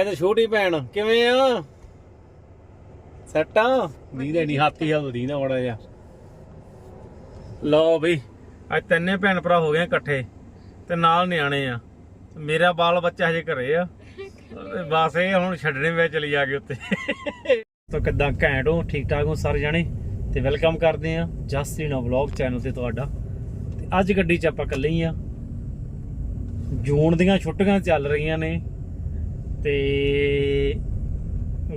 ਇਧਰ ਛੋਟੀ ਭੈਣ, ਕਿਵੇਂ ਆ? ਸੱਟਾਂ ਦੀਦੇ ਨਹੀਂ ਹਾਥੀ ਆ ਨਾ ਬੜਾ ਜਿਹਾ। ਲਓ ਬਈ, ਅੱਜ ਤਿੰਨੇ ਭੈਣ ਭਰਾ ਹੋ ਗਏ ਇਕੱਠੇ, ਤੇ ਨਾਲ ਨਿਆਣੇ ਆ। ਮੇਰਾ ਬਾਲ ਬੱਚਾ ਹਜੇ ਘਰੇ ਆ। ਬਸ ਇਹ ਹੁਣ ਛੱਡਣੇ ਵੇ ਚਲੀ ਜਾ ਕੇ ਉੱਤੇ। ਤਾਂ ਕਿੱਦਾਂ ਘੈਂਟ ਹੋ? ਠੀਕ ਠਾਕ ਹੋ ਸਾਰੇ ਜਾਣੇ? ਤੇ ਵੈਲਕਮ ਕਰਦੇ ਆ ਜਸਟਿਨ ਵਲੌਗ ਚੈਨਲ ਤੇ ਤੁਹਾਡਾ। ਤੇ ਅੱਜ ਗੱਡੀ 'ਚ ਆਪਾਂ ਇਕੱਲੇ ਹੀ ਆ। ਜੂਨ ਦੀਆਂ ਛੁੱਟੀਆਂ ਚੱਲ ਰਹੀਆਂ ਨੇ। ਤੇ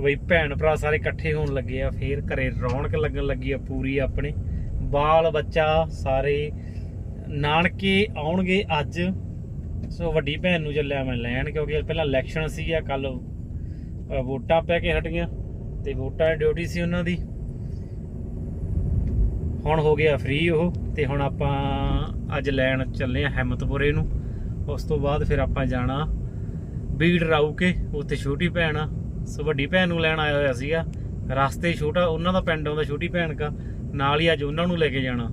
ਬਈ ਭੈਣ ਭਰਾ ਸਾਰੇ ਇਕੱਠੇ ਹੋਣ ਲੱਗੇ ਆ, ਫੇਰ ਘਰੇ ਰੌਣਕ ਲੱਗਣ ਲੱਗੀ ਆ ਪੂਰੀ ਆਪਣੇ। ਬਾਲ ਬੱਚਾ ਸਾਰੇ, ਨਾਨਕੇ ਆਉਣਗੇ ਅੱਜ। ਸੋ ਵੱਡੀ ਭੈਣ ਨੂੰ ਚੱਲਿਆ ਮੈਂ ਲੈਣ, ਕਿਉਂਕਿ ਪਹਿਲਾਂ ਇਲੈਕਸ਼ਨ ਸੀਗਾ ਕੱਲ ਵੋਟਾਂ ਪੈ ਕੇ ਹਟ ਗਈਆਂ, ਤੇ ਵੋਟਾਂ ਦੀ ਡਿਊਟੀ ਸੀ ਉਹਨਾਂ ਦੀ। ਹੁਣ ਹੋ ਗਿਆ ਫ੍ਰੀ ਉਹ, ਤੇ ਹੁਣ ਆਪਾਂ ਅੱਜ ਲੈਣ ਚੱਲੇ ਆ ਹਿੰਮਤਪੁਰੇ ਨੂੰ। ਉਸ ਤੋਂ ਬਾਅਦ ਫਿਰ ਆਪਾਂ ਜਾਣਾ ਬੀੜ ਰਾਊ ਕੇ, ਉੱਥੇ ਛੋਟੀ ਭੈਣ ਆ। ਸੋ ਵੱਡੀ ਭੈਣ ਨੂੰ ਲੈਣ ਆਇਆ ਹੋਇਆ ਸੀਗਾ। ਰਸਤੇ ਛੋਟਾ, ਉਹਨਾਂ ਦਾ ਪਿੰਡ ਆਉਂਦਾ ਛੋਟੀ ਭੈਣ ਕਾ। ਨਾਲ ਹੀ ਅੱਜ ਉਹਨਾਂ ਨੂੰ ਲੈ ਕੇ ਜਾਣਾ।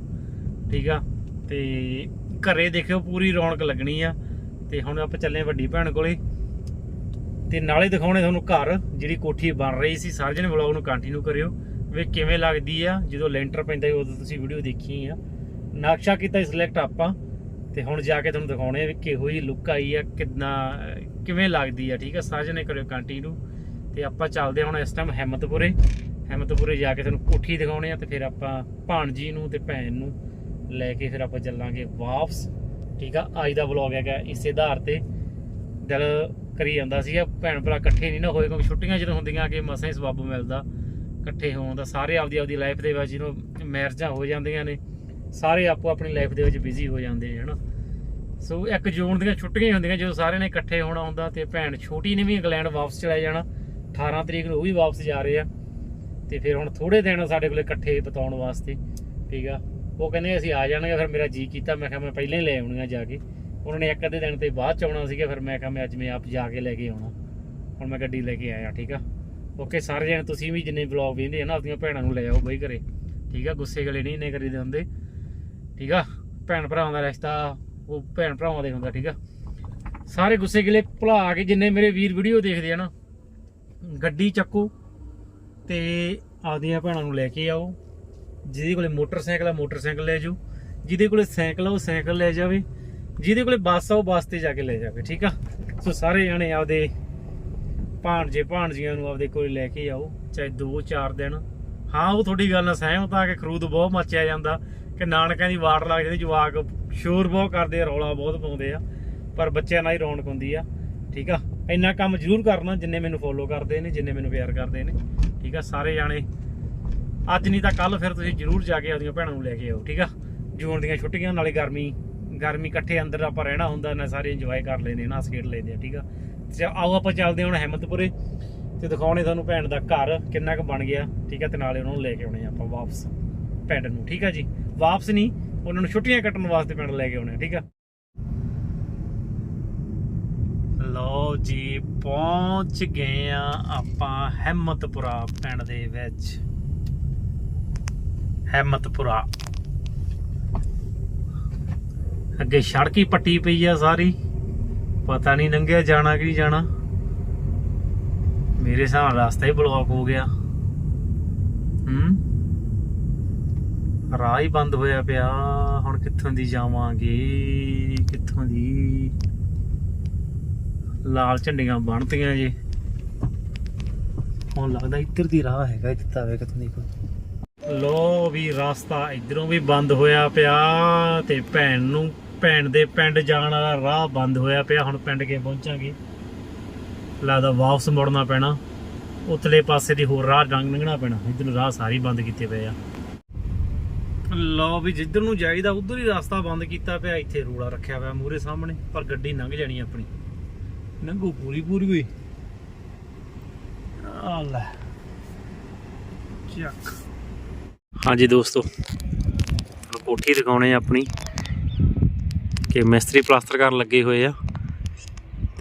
ਠੀਕ ਆ? ਤੇ ਘਰੇ ਦੇਖਿਓ, ਪੂਰੀ ਰੌਣਕ ਲੱਗਣੀ ਆ। ਤੇ ਹੁਣ ਆਪਾਂ ਚੱਲੇ ਆ ਵੱਡੀ ਭੈਣ ਕੋਲੇ। ਤੇ ਨਾਲੇ ਦਿਖਾਉਣੇ ਤੁਹਾਨੂੰ ਘਰ, ਜਿਹੜੀ ਕੋਠੀ ਬਣ ਰਹੀ ਸੀ। ਸਾਰੇ ਜਣੇ ਵਲੌਗ ਨੂੰ ਕੰਟੀਨਿਊ ਕਰਿਓ। ਵੀ ਕਿਵੇਂ ਲੱਗਦੀ ਆ। ਜਦੋਂ ਲੈਂਟਰ ਪੈਂਦਾ ਉਦੋਂ ਤੁਸੀਂ ਵੀਡੀਓ ਦੇਖੀ ਆ। ਨਕਸ਼ਾ ਕੀਤਾ ਸਿਲੈਕਟ ਆਪਾਂ। ਤੇ ਹੁਣ ਜਾ ਕੇ ਤੁਹਾਨੂੰ ਦਿਖਾਉਣੇ ਆ ਵੀ ਕਿਹੋ ਜਿਹੀ ਲੁੱਕ ਆਈ ਆ ਕਿੰਨਾ ਕਿਵੇਂ ਲੱਗਦੀ ਆ, ਠੀਕ ਆ? ਸਾਰੇ ਕਰਿਓ ਕੰਟੀਨਿਊ ਤੇ ਆਪਾਂ ਚੱਲਦੇ ਹਾਂ ਹੁਣ ਇਸ ਟਾਈਮ ਹਿੰਮਤਪੁਰੇ। ਹਿੰਮਤਪੁਰੇ ਜਾ ਕੇ ਤੁਹਾਨੂੰ ਕੋਠੀ ਦਿਖਾਉਣੇ ਆ ਤੇ ਫਿਰ ਆਪਾਂ ਭਾਣਜੀ ਨੂੰ ਤੇ ਭੈਣ ਨੂੰ ਲੈ ਕੇ ਫਿਰ ਆਪਾਂ ਚੱਲਾਂਗੇ ਵਾਪਸ। ਠੀਕ ਆ? ਅੱਜ ਦਾ ਵਲੌਗ ਹੈਗਾ ਇਸੇ ਆਧਾਰ ਤੇ। ਦਿਲ ਕਰੀ ਜਾਂਦਾ ਸੀਗਾ, ਭੈਣ ਭਰਾ ਇਕੱਠੇ ਨਹੀਂ ਨਾ ਹੋਏ, ਕਿਉਂਕਿ ਛੁੱਟੀਆਂ ਜਦੋਂ ਹੁੰਦੀਆਂ ਕਿ ਮਸਾਂ ਹੀ ਸਬੱਬ ਮਿਲਦਾ। ਇਕੱਠੇ ਹੋਣ ਦਾ, ਸਾਰੇ ਆਪਦੀ ਆਪਦੀ ਲਾਈਫ ਦੇ ਵਿੱਚ ਜਿਹਨੂੰ ਮੈਰਿਜਾਂ ਹੋ ਜਾਂਦੀਆਂ ਨੇ। ਸਾਰੇ ਆਪੋ ਆਪਣੀ ਲਾਈਫ ਦੇ ਵਿੱਚ ਬਿਜ਼ੀ ਹੋ ਜਾਂਦੇ ਨੇ ਹਨਾ? ਸੋ ਇੱਕ ਜੂਨ ਦੀਆਂ ਛੁੱਟੀਆਂ ਹੀ ਹੁੰਦੀਆਂ, ਜਦੋਂ ਸਾਰਿਆਂ ਨੇ ਇਕੱਠੇ ਹੋਣਾ ਹੁੰਦਾ ਤੇ ਭੈਣ ਛੋਟੀ ਨੇ ਵੀ ਇੰਗਲੈਂਡ ਵਾਪਸ ਚਲਾ ਜਾਣਾ। 18 ਤਰੀਕ ਨੂੰ ਉਹ ਵੀ ਵਾਪਸ ਜਾ ਰਹੇ ਆ। ਤੇ ਫਿਰ ਹੁਣ ਥੋੜੇ ਦਿਨ ਸਾਡੇ ਕੋਲੇ ਇਕੱਠੇ ਬਿਤਾਉਣ ਵਾਸਤੇ, ਠੀਕ ਆ? ਉਹ ਕਹਿੰਦੇ ਅਸੀਂ ਆ ਜਾਣਗੇ, ਫਿਰ ਮੇਰਾ ਜੀ ਕੀਤਾ, ਮੈਂ ਕਿਹਾ ਮੈਂ ਪਹਿਲਾਂ ਹੀ ਲੈ ਆਉਣੀਆਂ ਜਾ ਕੇ। ਉਹਨਾਂ ਨੇ ਇੱਕ ਅੱਧੇ ਦਿਨ ਤੇ ਬਾਅਦ ਚ ਆਉਣਾ ਸੀਗਾ, ਫਿਰ ਮੈਂ ਕਿਹਾ ਮੈਂ ਅੱਜ ਮੈਂ ਆਪ ਜਾ ਕੇ ਲੈ ਕੇ ਆਉਣਾ। ਹੁਣ ਮੈਂ ਗੱਡੀ ਲੈ ਕੇ ਆਇਆ, ਠੀਕ ਆ? ਓਕੇ ਸਾਰੇ ਜਣੇ ਤੁਸੀਂ ਵੀ ਜਿੰਨੇ ਵਲੌਗ ਵੇਖਦੇ ਆ ਨਾ, ਆਪਣੀਆਂ ਭੈਣਾਂ ਨੂੰ ਲੈ ਆਓ ਬਈ ਘਰੇ, ਠੀਕ ਆ? ਗੁੱਸੇ ਗਲੇ ਨਹੀਂ ਇੰਨੇ ਕਰੀਦੇ ਹੁੰਦੇ। ਠੀਕ ਆ? ਭੈਣ ਭਰਾਵਾਂ ਦਾ ਰਿਸ਼ਤਾ, ਉਹ ਭੈਣ ਭਰਾਵਾਂ ਦੇ ਹੁੰਦਾ, ਠੀਕ ਆ? ਸਾਰੇ ਗੁੱਸੇ ਗਿਲੇ ਭੁਲਾ ਕੇ ਜਿੰਨੇ ਮੇਰੇ ਵੀਰ ਵੀਡੀਓ ਦੇਖਦੇ ਆ ਨਾ, ਗੱਡੀ ਚੱਕੋ ਤੇ ਆਪਦੀਆਂ ਭੈਣਾਂ ਨੂੰ ਲੈ ਕੇ ਆਓ, ਜਿਹਦੇ ਕੋਲੇ ਮੋਟਰਸਾਈਕਲ ਆ, ਮੋਟਰਸਾਈਕਲ ਲੈ ਜਾਓ, ਜਿਹਦੇ ਕੋਲੇ ਸਾਈਕਲ ਆ, ਉਹ ਸਾਈਕਲ ਲੈ ਜਾਵੇ, ਜਿਹਦੇ ਕੋਲੇ ਬੱਸ ਆ, ਉਹ ਬੱਸ ਤੇ ਜਾ ਕੇ ਲੈ ਜਾਵੇ, ਠੀਕ ਆ? ਸੋ ਸਾਰੇ ਜਣੇ ਆਪਦੇ ਭਾਣਜੇ ਭਾਣਜੀਆਂ ਨੂੰ ਆਪਦੇ ਕੋਲ ਲੈ ਕੇ ਆਓ, ਚਾਹੇ 2-4 ਦਿਨ। ਹਾਂ, ਉਹ ਤੁਹਾਡੀ ਗੱਲ ਨਾਲ ਸਹਿਮਤ ਆ ਕਿ ਖਰੂਦ ਬਹੁਤ ਮੱਚਿਆ ਜਾਂਦਾ ਕਿ ਨਾਨਕਿਆਂ ਦੀ ਵਾਰ ਲੱਗ ਜਾਂਦੀ ਜਵਾਕ ਸ਼ੋਰ ਬਹੁਤ ਕਰਦੇ ਆ, ਰੌਲਾ ਬਹੁਤ ਪਾਉਂਦੇ ਆ, ਪਰ ਬੱਚਿਆਂ ਨਾਲ ਹੀ ਰੌਣਕ ਹੁੰਦੀ ਆ, ਠੀਕ ਆ? ਇੰਨਾ ਕੰਮ ਜ਼ਰੂਰ ਕਰਨਾ ਜਿੰਨੇ ਮੈਨੂੰ ਫੋਲੋ ਕਰਦੇ ਨੇ, ਜਿੰਨੇ ਮੈਨੂੰ ਪਿਆਰ ਕਰਦੇ ਨੇ, ਠੀਕ ਆ? ਸਾਰੇ ਜਾਣੇ, ਅੱਜ ਨਹੀਂ ਤਾਂ ਕੱਲ ਫਿਰ ਤੁਸੀਂ ਜ਼ਰੂਰ ਜਾ ਕੇ ਆਪਦੀਆਂ ਭੈਣਾਂ ਨੂੰ ਲੈ ਕੇ ਆਓ, ਠੀਕ ਆ? ਜੂਨ ਦੀਆਂ ਛੁੱਟੀਆਂ, ਨਾਲੇ ਗਰਮੀ ਗਰਮੀ ਇਕੱਠੇ ਅੰਦਰ ਆਪਾਂ ਰਹਿਣਾ ਹੁੰਦਾ, ਨਾ ਸਾਰੇ ਇੰਜੋਏ ਕਰ ਲੈਂਦੇ, ਨਾ ਖੇਡ ਲੈਂਦੇ ਆ, ਠੀਕ ਆ? ਤੇ ਆਓ ਆਪਾਂ ਚੱਲਦੇ ਹਾਂ ਹੁਣ ਹਿੰਮਤਪੁਰੇ, ਤੇ ਦਿਖਾਉਣੇ ਤੁਹਾਨੂੰ ਭੈਣ ਦਾ ਘਰ, ਕਿੰਨਾ ਕੁ ਬਣ ਗਿਆ, ਠੀਕ ਆ? ਤੇ ਨਾਲੇ ਉਹਨਾਂ ਨੂੰ ਲੈ ਕੇ ਆਉਣੇ ਆ ਆਪਾਂ ਵਾਪਸ। ਪਿੰਡ ਨੂੰ, ਠੀਕ ਆ ਜੀ? ਵਾਪਸ ਨਹੀਂ, ਉਹਨਾਂ ਨੂੰ ਛੁੱਟੀਆਂ ਕੱਟਣ ਵਾਸਤੇ ਪਿੰਡ ਲੈ ਕੇ ਆਉਣੇ ਠੀਕ ਆ? ਲਓ ਜੀ, ਪਹੁੰਚ ਗਏ ਆ ਆਪਾਂ ਹਿੰਮਤਪੁਰਾ ਪਿੰਡ ਦੇ ਵਿੱਚ। ਹਿੰਮਤਪੁਰਾ। ਅੱਗੇ ਸੜਕ ਹੀ ਪੱਟੀ ਪਈ ਆ ਸਾਰੀ। ਪਤਾ ਨਹੀਂ ਲੰਘਿਆ ਜਾਣਾ ਕਿ ਨਹੀਂ ਜਾਣਾ। ਮੇਰੇ ਹਿਸਾਬ ਨਾਲ ਰਸਤਾ ਹੀ ਬਲੌਕ ਹੋ ਗਿਆ। ਹੂੰ? ਰਾਹ ਹੀ ਬੰਦ ਹੋਇਆ ਪਿਆ। ਹੁਣ ਕਿੱਥੋਂ ਦੀ ਜਾਵਾਂਗੇ? ਕਿੱਥੋਂ ਦੀ? ਲਾਲ ਝੰਡੀਆਂ ਬਣਤੀਆਂ ਜੀ। ਹੁਣ ਲੱਗਦਾ ਇੱਧਰ ਦੀ ਰਾਹ ਹੈਗਾ, ਇੱਥੇ ਤਾਂ ਕਿਤੋਂ ਦੀ ਕੋਈ। ਲੋ ਵੀ ਰਸਤਾ ਇਧਰੋਂ ਵੀ ਬੰਦ ਹੋਇਆ ਪਿਆ ਤੇ ਭੈਣ ਨੂੰ, ਭੈਣ ਦੇ ਪਿੰਡ ਜਾਣ ਵਾਲਾ ਰਾਹ ਬੰਦ ਹੋਇਆ ਪਿਆ। ਹੁਣ ਪਿੰਡ ਕੇ ਪਹੁੰਚਾਂਗੇ। ਲੱਗਦਾ ਵਾਪਸ ਮੁੜਨਾ ਪੈਣਾ। ਉਤਲੇ ਪਾਸੇ ਦੀ ਹੋਰ ਰਾਹ ਡੰਗ ਲੰਘਣਾ ਪੈਣਾ। ਇਧਰ ਨੂੰ ਰਾਹ ਸਾਰੀ ਬੰਦ ਕੀਤੇ ਪਏ ਆ। ਲੋ ਵੀ ਜਿੱਧਰ ਨੂੰ ਜਾਈਦਾ ਉਧਰ ਹੀ ਰਸਤਾ ਬੰਦ ਕੀਤਾ ਪਿਆ ਇੱਥੇ ਰੋਲਾ ਰੱਖਿਆ ਹੋਇਆ ਮੂਰੇ ਸਾਹਮਣੇ ਪਰ ਗੱਡੀ ਲੰਘ ਜਾਣੀ ਆਪਣੀ। ਲੰਘੂ ਪੂਰੀ ਪੂਰੀ ਹੋਈ। ਆ ਲੈ। ਚੱਕ। ਹਾਂਜੀ ਦੋਸਤੋ ਕੋਠੀ ਦਿਖਾਉਣੇ ਆ ਆਪਣੀ ਕਿ ਮਿਸਤਰੀ ਪਲਾਸਟਰ ਕਰਨ ਲੱਗੇ ਹੋਏ ਆ।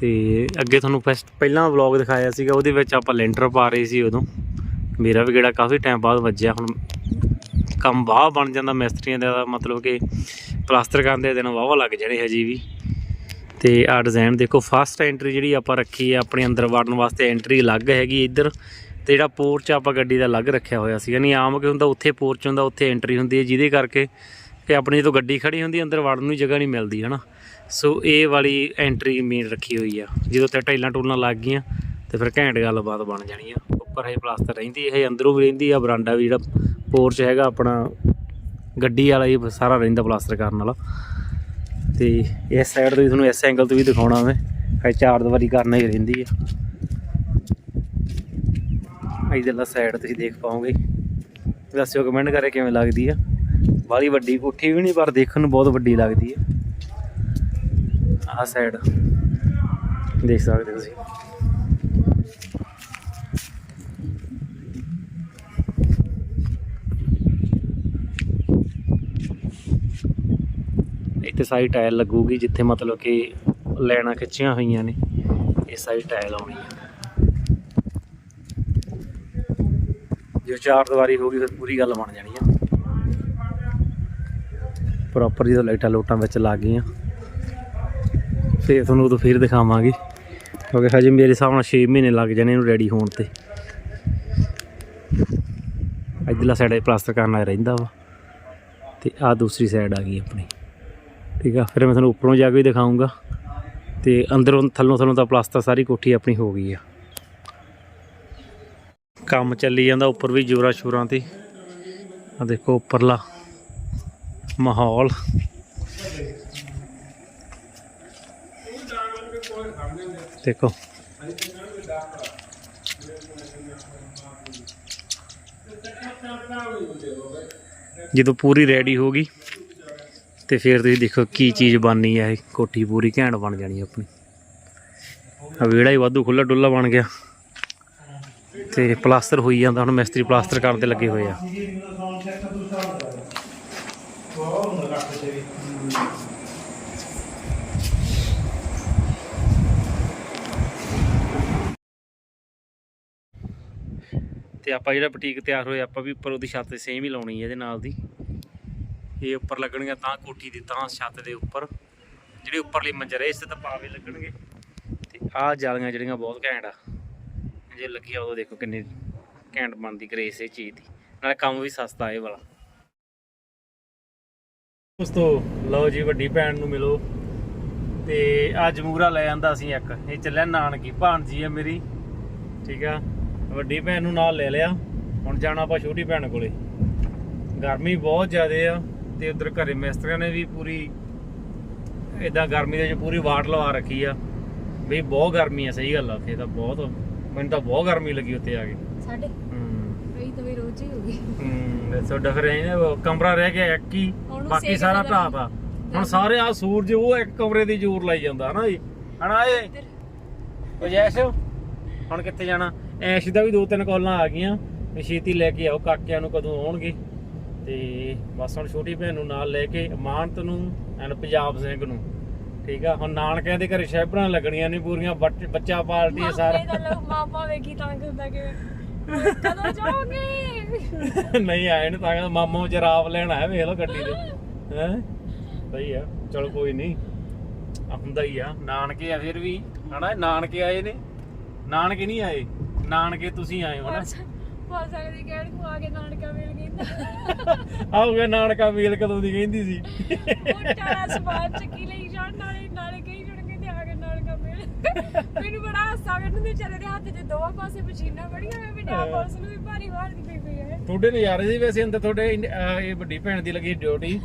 ਤੇ ਅੱਗੇ ਤੁਹਾਨੂੰ ਫਸਟ ਪਹਿਲਾਂ ਵਲੌਗ ਦਿਖਾਇਆ ਸੀਗਾ ਉਹਦੇ ਵਿੱਚ ਆਪਾਂ ਲੈਂਟਰ ਪਾ ਰਹੇ ਸੀ ਉਦੋਂ। ਮੇਰਾ ਵੀ ਕਿਹੜਾ ਕਾਫੀ ਟਾਈਮ ਬਾਅਦ ਵੱਜਿਆ ਹੁਣ ਕੰਮ ਵਾਹ ਬਣ ਜਾਂਦਾ ਮਿਸਤਰੀਆਂ ਦਾ, ਮਤਲਬ ਕਿ ਪਲਾਸਟਰ ਕਰਨ ਦੇ ਦਿਨ ਵਾਵਾ ਲੱਗ ਜਾਣੇ ਹਜੇ ਵੀ। ਤੇ ਆ ਡਿਜ਼ਾਈਨ ਦੇਖੋ ਫਸਟ ਐਂਟਰੀ ਜਿਹੜੀ ਆਪਾਂ ਰੱਖੀ ਹੈ ਆਪਣੇ ਅੰਦਰ ਵੜਨ ਵਾਸਤੇ ਐਂਟਰੀ ਅਲੱਗ ਹੈਗੀ ਇੱਧਰ ਤੇ ਜਿਹੜਾ ਪੋਰਚ ਆਪਾਂ ਗੱਡੀ ਦਾ ਅਲੱਗ ਰੱਖਿਆ ਹੋਇਆ ਸੀ ਯਾਨੀ ਆਮ ਕਿ ਹੁੰਦਾ, ਉੱਥੇ ਪੋਰਚ ਹੁੰਦਾ, ਉੱਥੇ ਐਂਟਰੀ ਹੁੰਦੀ ਹੈ, ਜਿਹਦੇ ਕਰਕੇ ਕਿ ਆਪਣੀ ਜਦੋਂ ਗੱਡੀ ਖੜੀ ਹੁੰਦੀ, ਅੰਦਰ ਵੜਨ ਨੂੰ ਜਗ੍ਹਾ ਨਹੀਂ ਮਿਲਦੀ, ਹਨਾ। ਸੋ ਇਹ ਵਾਲੀ ਐਂਟਰੀ ਮੇਨ ਰੱਖੀ ਹੋਈ ਆ। ਜਦੋਂ ਤੇ ਟਾਈਲਾਂ ਟੂਲਾਂ ਲੱਗ ਗਈਆਂ, ਤੇ ਫਿਰ ਘੈਂਟ ਗੱਲਬਾਤ ਬਣ ਜਾਣੀ ਆ। ਉੱਪਰ ਇਹ ਪਲਾਸਟਰ ਰਹਿੰਦੀ, ਇਹ ਅੰਦਰੋਂ ਵੀ ਰਹਿੰਦੀ ਆ, ਬਰਾਂਡਾ ਵੀ ਜਿਹੜਾ ਪੋਰਚ ਹੈਗਾ ਆਪਣਾ, ਗੱਡੀ ਵਾਲਾ ਹੀ ਸਾਰਾ ਰਹਿੰਦਾ ਪਲਾਸਟਰ ਕਰਨ ਵਾਲਾ। ਤੇ ਇਸ ਸਾਈਡ ਤੋਂ ਵੀ ਤੁਹਾਨੂੰ ਇਸ ਐਂਗਲ ਤੋਂ ਵੀ ਦਿਖਾਉਣਾ ਮੈਂ, ਇਹ ਚਾਰ ਦੀਵਾਰੀ ਕਰਨਾ ਹੀ ਰਹਿੰਦੀ ਆ। ਇਧਰਲਾ ਸਾਈਡ ਤੁਸੀਂ ਦੇਖ ਪਾਓਗੇ। ਦੱਸਿਓ ਕਮੈਂਟ ਕਰਕੇ ਕਿਵੇਂ ਲੱਗਦੀ ਆ। ਬਾਲੀ ਵੱਡੀ ਕੋਠੀ ਵੀ ਨਹੀਂ, ਪਰ ਦੇਖਣ ਨੂੰ ਬਹੁਤ ਵੱਡੀ ਲੱਗਦੀ ਹੈ ਆਹ ਸਾਈਡ ਦੇਖ ਸਕਦੇ ਤੁਸੀਂ। ਇੱਥੇ ਸਾਰੀ ਟਾਇਲ ਲੱਗੂਗੀ ਜਿੱਥੇ ਮਤਲਬ ਕਿ ਲੈਣਾ ਖਿੱਚੀਆਂ ਹੋਈਆਂ ਨੇ। ਇਹ ਸਾਰੀ ਟਾਇਲ ਆਉਣੀ ਹੈ ਜੇ ਚਾਰ ਦੀਵਾਰੀ ਹੋ ਗਈ, ਫਿਰ ਪੂਰੀ ਗੱਲ ਬਣ ਜਾਣੀ ਆ। ਪ੍ਰੋਪਰ ਜਦੋਂ ਲਾਈਟਾਂ ਲੋਟਾਂ ਵਿੱਚ ਲੱਗ ਗਈਆਂ। ਫਿਰ ਤੁਹਾਨੂੰ ਉਦੋਂ ਫਿਰ ਦਿਖਾਵਾਂਗੇ। ਕਿਉਂਕਿ ਹਜੇ ਮੇਰੇ ਹਿਸਾਬ ਨਾਲ 6 ਮਹੀਨੇ ਲੱਗ ਜਾਣੇ ਇਹਨੂੰ ਰੈਡੀ ਹੋਣ ਤੇ। ਇੱਧਰਲਾ ਸਾਈਡ ਪਲਾਸਟਰ ਕਰਨਾ ਰਹਿੰਦਾ ਵਾ। ਤੇ ਆ ਦੂਸਰੀ ਸਾਈਡ ਆ ਗਈ ਆਪਣੀ। ਠੀਕ ਆ। ਫਿਰ ਮੈਂ ਤੁਹਾਨੂੰ ਉੱਪਰੋਂ ਜਾ ਕੇ ਵੀ ਦਿਖਾਉਂਗਾ। ਤੇ ਅੰਦਰੋਂ ਥੱਲੋਂ ਥੱਲੋਂ ਤਾਂ ਪਲਾਸਟਰ ਸਾਰੀ ਕੋਠੀ ਆਪਣੀ ਹੋ ਗਈ ਆ। ਕੰਮ ਚੱਲੀ ਜਾਂਦਾ ਉੱਪਰ ਵੀ ਜੋਰਾਂ ਸ਼ੋਰਾਂ ਤੇ। ਆ ਦੇਖੋ ਉੱਪਰਲਾ ਮਾਹੌਲ। ਦੇਖੋ। ਜਦੋਂ ਪੂਰੀ ਰੈਡੀ ਹੋ ਗਈ ਤੇ ਫਿਰ ਤੁਸੀਂ ਦੇਖੋ ਕੀ ਚੀਜ਼ ਬਣਨੀ ਹੈ ਇਹ ਕੋਠੀ ਪੂਰੀ ਘੈਂਟ ਬਣ ਜਾਣੀ ਆਪਣੀ। ਆ ਵਿਹੜਾ ਹੀ ਵਾਧੂ ਖੁੱਲਾ ਡੁੱਲਾ ਬਣ ਗਿਆ। ਤੇ ਪਲਾਸਟਰ ਹੋਈ ਜਾਂਦਾ, ਹੁਣ ਮਿਸਤਰੀ ਪਲਾਸਟਰ ਕਰਨ ਤੇ ਲੱਗੇ ਹੋਏ ਆ। ਤੇ ਆਪਾਂ ਜਿਹੜਾ ਬੁਟੀਕ ਤਿਆਰ ਹੋਇਆ, ਆਪਾਂ ਵੀ ਉੱਪਰ ਉਹਦੀ ਛੱਤ 'ਤੇ ਸੇਮ ਹੀ ਲਾਉਣੀ ਹੈ ਇਹਦੇ ਨਾਲ ਦੀ। ਇਹ ਉੱਪਰ ਲੱਗਣਗੇ, ਤਾਂ ਕੋਠੀ ਦੀ, ਤਾਂ ਛੱਤ ਦੇ ਉੱਪਰ। ਜਿਹੜੇ ਉੱਪਰਲੀ ਮੰਜ਼ਰ ਹੈ, ਇਸ ਤੇ ਤਾਂ ਪਾਵੇ ਲੱਗਣਗੇ। ਤੇ ਆਹ ਜਾਲੀਆਂ ਜਿਹੜੀਆਂ ਬਹੁਤ ਘੈਂਟ ਆ। ਜੇ ਲੱਗੀ ਆ ਉਦੋਂ ਦੇਖੋ ਕਿੰਨੀ ਘੈਂਟ ਬਣਦੀ ਗ੍ਰੇਸ ਇਹ ਚੀਜ਼ ਦੀ। ਨਾਲੇ ਕੰਮ ਵੀ ਸਸਤਾ ਇਹ ਵਾਲਾ। ਦੋਸਤੋ, ਲਓ ਜੀ, ਵੱਡੀ ਭੈਣ ਨੂੰ ਮਿਲੋ। ਤੇ ਅੱਜ ਮੂਰਾ ਲੈ ਜਾਂਦਾ ਸੀ ਇੱਕ। ਇਹ ਚੱਲਿਆ ਨਾਨਕੀ, ਭਾਣਜੀ ਆ ਮੇਰੀ। ਠੀਕ ਆ? ਵੱਡੀ ਭੈਣ ਨੂੰ ਨਾਲ ਲੈ ਲਿਆ। ਹੁਣ ਜਾਣਾ ਆਪਾਂ ਛੋਟੀ ਭੈਣ ਕੋਲੇ। ਗਰਮੀ ਬਹੁਤ ਜ਼ਿਆਦੇ ਆ। ਤੇ ਉਧਰ ਘਰੇ ਮਿਸਤਰੀਆਂ ਨੇ ਵੀ ਪੂਰੀ ਇਦਾਂ ਗਰਮੀ ਦੇ ਵਿੱਚ ਪੂਰੀ ਵਾਟ ਲਵਾ ਰੱਖੀ ਆ। ਵੀ ਬਹੁਤ ਗਰਮੀ ਆ ਸਹੀ ਗੱਲ ਆ ਉੱਥੇ ਤਾਂ ਬਹੁਤ ਮੈਨੂੰ ਤਾਂ ਬਹੁਤ ਗਰਮੀ ਲੱਗੀ ਉੱਥੇ ਆ ਕੇ। ਸਾਡੇ? ਹੂੰ। ਕਈ ਤਾਂ ਵੀ ਰੋਜ਼ ਹੀ ਹੋ ਗਈ। ਹੂੰ ਇਹ ਉਹ ਕਮਰਾ ਰਹਿ ਗਿਆ ਇੱਕ ਹੀ ਉਹਨੂੰ ਬਾਕੀ ਸੇਕ ਸਾਰਾ ਲਗਾ ਢਾਤਾ ਹੁਣ ਸਾਰੇ ਆ ਸੂਰਜ ਉਹ ਇੱਕ ਕਮਰੇ ਦੀ ਜ਼ੋਰ ਲਾਈ ਜਾਂਦਾ ਹਨਾ ਜੀ? ਹਨਾ ਇਹ ਉਹ ਜੈਸ਼ ਹੁਣ ਕਿੱਥੇ ਜਾਣਾ? ਐਸ਼ ਦਾ ਵੀ ਦੋ ਤਿੰਨ ਕਾਲਾਂ ਆ ਗਈਆਂ ਵੀ ਛੇਤੀ ਲੈ ਕੇ ਆਓ ਕਾਕਿਆਂ ਨੂੰ ਕਦੋਂ ਆਉਣਗੇ? ਤੇ ਬਸ ਹੁਣ ਛੋਟੀ ਭੈਣ ਨੂੰ ਨਾਲ ਲੈ ਕੇ ਮਾਨਤ ਨੂੰ ਐਨ ਪੰਜਾਬ ਸਿੰਘ ਨੂੰ। ਠੀਕ ਆ? ਹੁਣ ਨਾਨਕਿਆਂ ਦੇ ਘਰੇ ਸ਼ੈਬਰਾਂ ਲੱਗਣੀਆਂ ਨੇ ਪੂਰੀਆਂ ਬੱਚ- ਬੱਚਾ ਪਾਲਟੀ ਆ ਸਾਰਾ। ਮਾਪੇ ਦਾ ਲੋਕ ਮਾਪਾ ਵੇਖੀ ਤਾਂ ਕਰਦਾ ਕਿ ਕਦੋਂ ਜਾਓਗੇ? ਨਹੀਂ ਆਏ ਨੇ ਤਾਂ ਕਹਿੰਦਾ ਮਾਮਾ ਜਰਾਬ ਲੈਣ ਆਇਆ ਵੇਖ ਲਓ ਗੱਡੀ ਦੇ ਹੈ? ਸਹੀ ਆ। ਚਲੋ ਕੋਈ ਨਹੀਂ। ਆ ਹੁੰਦਾ ਹੀ ਆ। ਨਾਨਕੇ ਆ ਫਿਰ ਵੀ। ਹਨਾ? ਨਾਨਕੇ ਆਏ ਨੇ। ਨਾਨਕੇ ਨਹੀਂ ਆਏ। ਨਾਨਕੇ ਤੁਸੀਂ ਆਏ ਹੋ ਨਾ। ਹੋ ਸਕਦੀ ਕਹਿਣ ਨੂੰ ਆ ਕੇ ਨਾਨਕਾ ਮਿਲ ਗਈ ਆਉਗੇ ਨਾਨਕਾ ਮੇਲ ਕਦੋਂ ਦੀ ਕਹਿੰਦੀ ਸੀ। ਉਹ ਟਾਲਾ ਸਮਾਨ ਚੱਕੀ ਲਈ ਜਾਣ ਨਾਲੇ ਨਾਲੇ ਕਈ ਜਣ ਕਹਿੰਦੇ ਆ ਕੇ ਨਾਨਕਾ ਮਿਲ। ਮੈਨੂੰ ਬੜਾ ਹਾਸਾ ਮੈਨੂੰ ਵਿਚਾਰੇ ਦੇ ਹੱਥ 'ਚ ਦੋਵਾਂ ਪਾਸੇ ਪਛੀਨਾ ਬੜੀਆਂ ਹੋਇਆ ਵੀ ਨਾ ਪੁਲਿਸ ਨੂੰ ਵੀ ਭਾਰੀ ਮਾਰਦੀ ਪਈ ਪਈ ਹੈ। ਤੁਹਾਡੇ ਨਜ਼ਾਰੇ ਸੀ ਵੈਸੇ ਅੰਦਰ ਤੁਹਾਡੇ ਇਹ ਵੱਡੀ ਭੈਣ ਦੀ ਲੱਗੀ ਡਿਊਟੀ।